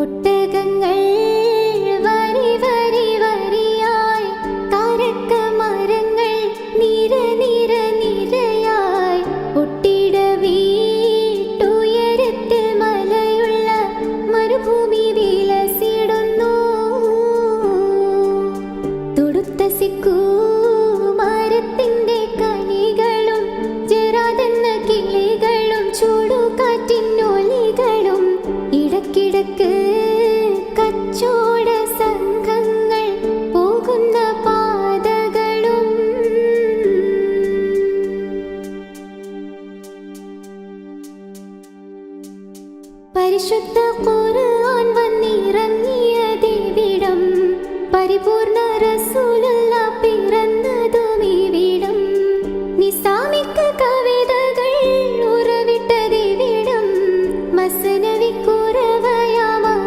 ഒട്ടകങ്ങൾ വരി വരി വരിയായി കരക്ക മരങ്ങൾ നിര നിര നിരയായി. ഒട്ടിട വീട്ടുയരത്തിൽ മലയുള്ള മരുഭൂമി വില പരിശുദ്ധ ഖുർആൻ വന്നിറങ്ങിയതിവിടം? പരിപൂർണ റസൂലുള്ള പിറന്നതും ഇവിടം നിസാമിക്ക് കവിതകൾ ഉറവിട്ടതിവിടം? മസനവിക്കു